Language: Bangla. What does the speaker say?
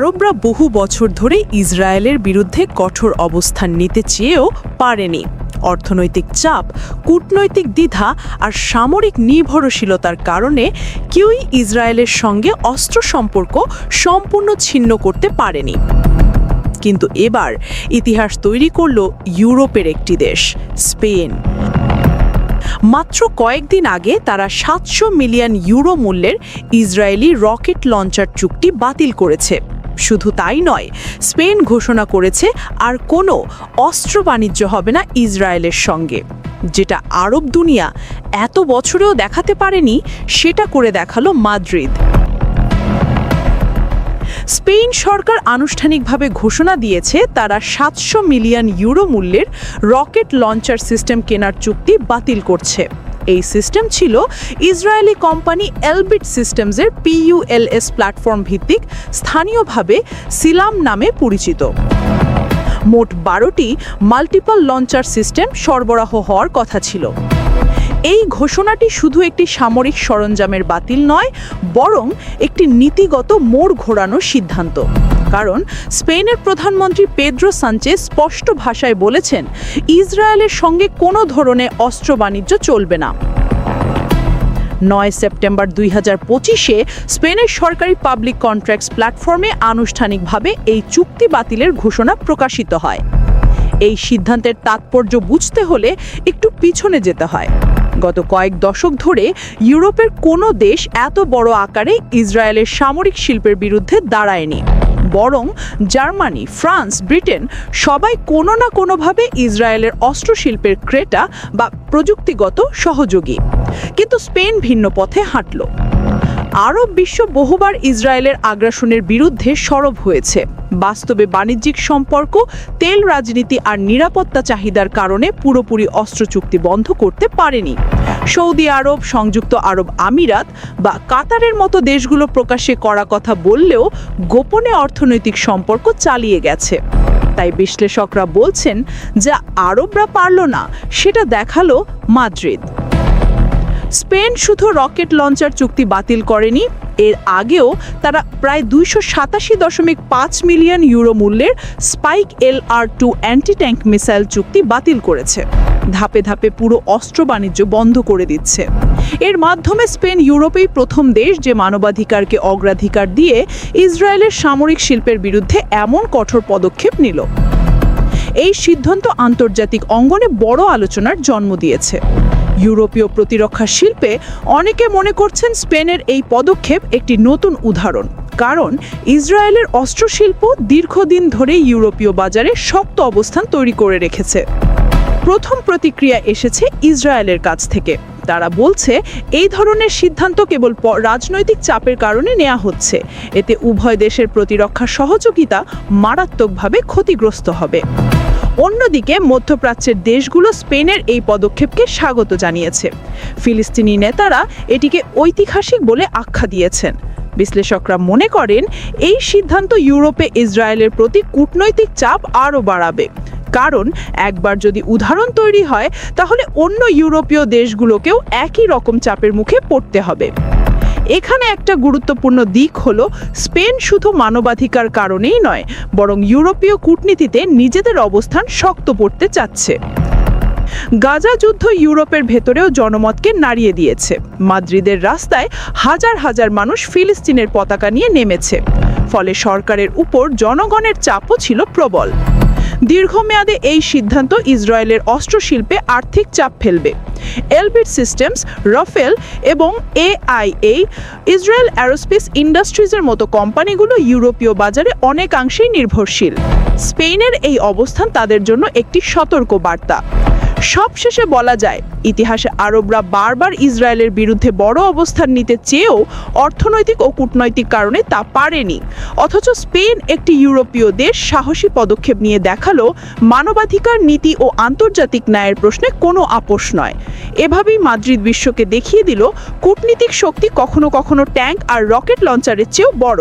আরবরা বহু বছর ধরে ইসরায়েলের বিরুদ্ধে কঠোর অবস্থান নিতে চেয়েও পারেনি। অর্থনৈতিক চাপ, কূটনৈতিক দ্বিধা আর সামরিক নির্ভরশীলতার কারণে কেউই ইসরায়েলের সঙ্গে অস্ত্র সম্পর্ক সম্পূর্ণ ছিন্ন করতে পারেনি। কিন্তু এবার ইতিহাস তৈরি করল ইউরোপের একটি দেশ, স্পেন। মাত্র কয়েকদিন আগে তারা সাতশো মিলিয়ন ইউরো মূল্যের ইসরায়েলি রকেট লঞ্চার চুক্তি বাতিল করেছে। শুধু তাই নয়, স্পেন ঘোষণা করেছে আর কোনো অস্ত্র বাণিজ্য হবে না ইসরায়েলের সঙ্গে। যেটা আরব দুনিয়া এত বছরেও দেখাতে পারেনি, সেটা করে দেখাল মাদ্রিদ। স্পেন সরকার আনুষ্ঠানিকভাবে ঘোষণা দিয়েছে, তারা সাতশো মিলিয়ন ইউরো মূল্যের রকেট লঞ্চার সিস্টেম কেনার চুক্তি বাতিল করছে। এই সিস্টেম ছিল ইসরায়েলি কোম্পানি এলবিট সিস্টেমসের পিইউএলএস প্ল্যাটফর্ম ভিত্তিক, স্থানীয়ভাবে সিলাম নামে পরিচিত। মোট বারোটি মাল্টিপল লঞ্চার সিস্টেম সরবরাহ হওয়ার কথা ছিল। এই ঘোষণাটি শুধু একটি সামরিক সরঞ্জামের বাতিল নয়, বরং একটি নীতিগত মোড় ঘোরানোর সিদ্ধান্ত। কারণ স্পেনের প্রধানমন্ত্রী পেদ্রো সাঞ্চেজ স্পষ্ট ভাষায় বলেছেন, ইসরায়েলের সঙ্গে কোনো ধরনের অস্ত্র বাণিজ্য চলবে না। নয় সেপ্টেম্বর দুই হাজার পঁচিশে স্পেনের সরকারি পাবলিক কন্ট্রাক্টস প্ল্যাটফর্মে আনুষ্ঠানিকভাবে এই চুক্তি বাতিলের ঘোষণা প্রকাশিত হয়। এই সিদ্ধান্তের তাৎপর্য বুঝতে হলে একটু পিছনে যেতে হয়। গত কয়েক দশক ধরে ইউরোপের কোনো দেশ এত বড় আকারে ইসরায়েলের সামরিক শিল্পের বিরুদ্ধে দাঁড়ায়নি। বরং জার্মানি, ফ্রান্স, ব্রিটেন সবাই কোনো না কোনোভাবে ইসরায়েলের অস্ত্রশিল্পের ক্রেতা বা প্রযুক্তিগত সহযোগী। কিন্তু স্পেন ভিন্ন পথে হাঁটল। আরব বিশ্ব বহুবার ইসরায়েলের আগ্রাসনের বিরুদ্ধে সরব হয়েছে। বাস্তবে বাণিজ্যিক সম্পর্ক, তেল রাজনীতি আর নিরাপত্তা চাহিদার কারণে পুরোপুরি অস্ত্র চুক্তি বন্ধ করতে পারেনি। সৌদি আরব, সংযুক্ত আরব আমিরাত বা কাতারের মতো দেশগুলো প্রকাশ্যে করা কথা বললেও গোপনে অর্থনৈতিক সম্পর্ক চালিয়ে গেছে। তাই বিশ্লেষকরা বলছেন, যা আরবরা পারল না, সেটা দেখাল মাদ্রিদ। স্পেন শুধু রকেট লঞ্চার চুক্তি বাতিল করেনি, এর আগেও তারা প্রায় দুইশো সাতাশি দশমিক পাঁচ মিলিয়ন ইউরো মূল্যের Spike L R two anti tank missile চুক্তি বাতিল করেছে। ধাপে ধাপে পুরো অস্ত্র বাণিজ্য বন্ধ করে দিচ্ছে। এর মাধ্যমে স্পেন ইউরোপেই প্রথম দেশ যে মানবাধিকারকে অগ্রাধিকার দিয়ে ইসরায়েলের সামরিক শিল্পের বিরুদ্ধে এমন কঠোর পদক্ষেপ নিল। এই সিদ্ধান্ত আন্তর্জাতিক অঙ্গনে বড় আলোচনার জন্ম দিয়েছে। ইউরোপীয় প্রতিরক্ষা শিল্পে অনেকে মনে করছেন স্পেনের এই পদক্ষেপ একটি নতুন উদাহরণ, কারণ ইসরায়েলের অস্ত্রশিল্প দীর্ঘদিন ধরে ইউরোপীয় বাজারে শক্ত অবস্থান তৈরি করে রেখেছে। প্রথম প্রতিক্রিয়া এসেছে ইসরায়েলের কাছ থেকে। তারা বলছে, এই ধরনের সিদ্ধান্ত কেবল রাজনৈতিক চাপের কারণে নেওয়া হচ্ছে। এতে উভয় দেশের প্রতিরক্ষা সহযোগিতা মারাত্মকভাবে ক্ষতিগ্রস্ত হবে। অন্যদিকে, মধ্যপ্রাচ্যের দেশগুলো স্পেনের এই পদক্ষেপকে স্বাগত জানিয়েছে। ফিলিস্তিনি নেতারা এটিকে ঐতিহাসিক বলে আখ্যা দিয়েছেন। বিশ্লেষকরা মনে করেন, এই সিদ্ধান্ত ইউরোপে ইসরায়েলের প্রতি কূটনৈতিক চাপ আরও বাড়াবে। কারণ একবার যদি উদাহরণ তৈরি হয়, তাহলে অন্য ইউরোপীয় দেশগুলোকেও একই রকম চাপের মুখে পড়তে হবে। এখানে একটা গুরুত্বপূর্ণ দিক হলো, স্পেন শুধু মানবাধিকার কারণেই নয়, বরং ইউরোপীয় কূটনীতিতে নিজেদের অবস্থান শক্ত করতে চাচ্ছে। গাজা যুদ্ধ ইউরোপের ভেতরেও জনমতকে নাড়িয়ে দিয়েছে। মাদ্রিদের রাস্তায় হাজার হাজার মানুষ ফিলিস্তিনের পতাকা নিয়ে নেমেছে। ফলে সরকারের উপর জনগণের চাপও ছিল প্রবল। দীর্ঘমেয়াদে এই সিদ্ধান্ত ইসরায়েলের অস্ত্র শিল্পে আর্থিক চাপ ফেলবে। এলবিট সিস্টেমস রফেল এবং এআইএ ইসরায়েল অ্যারোস্পেস ইন্ডাস্ট্রিজের মতো কোম্পানিগুলো ইউরোপীয় বাজারে অনেকাংশেই নির্ভরশীল। স্পেনের এই অবস্থান তাদের জন্য একটি সতর্ক বার্তা সবশেষে বলা যায়, ইতিহাসে আরবরা বারবার ইসরায়েলের বিরুদ্ধে বড় অবস্থান নিতে চেয়েও অর্থনৈতিক ও কূটনৈতিক কারণে তা পারেনি। অথচ স্পেন একটি ইউরোপীয় দেশ সাহসী পদক্ষেপ নিয়ে দেখাল, মানবাধিকার নীতি ও আন্তর্জাতিক ন্যায়ের প্রশ্নে কোনো আপোষ নয়। এভাবেই মাদ্রিদ বিশ্বকে দেখিয়ে দিল, কূটনীতিক শক্তি কখনো কখনো ট্যাঙ্ক আর রকেট লঞ্চারের চেয়েও বড়।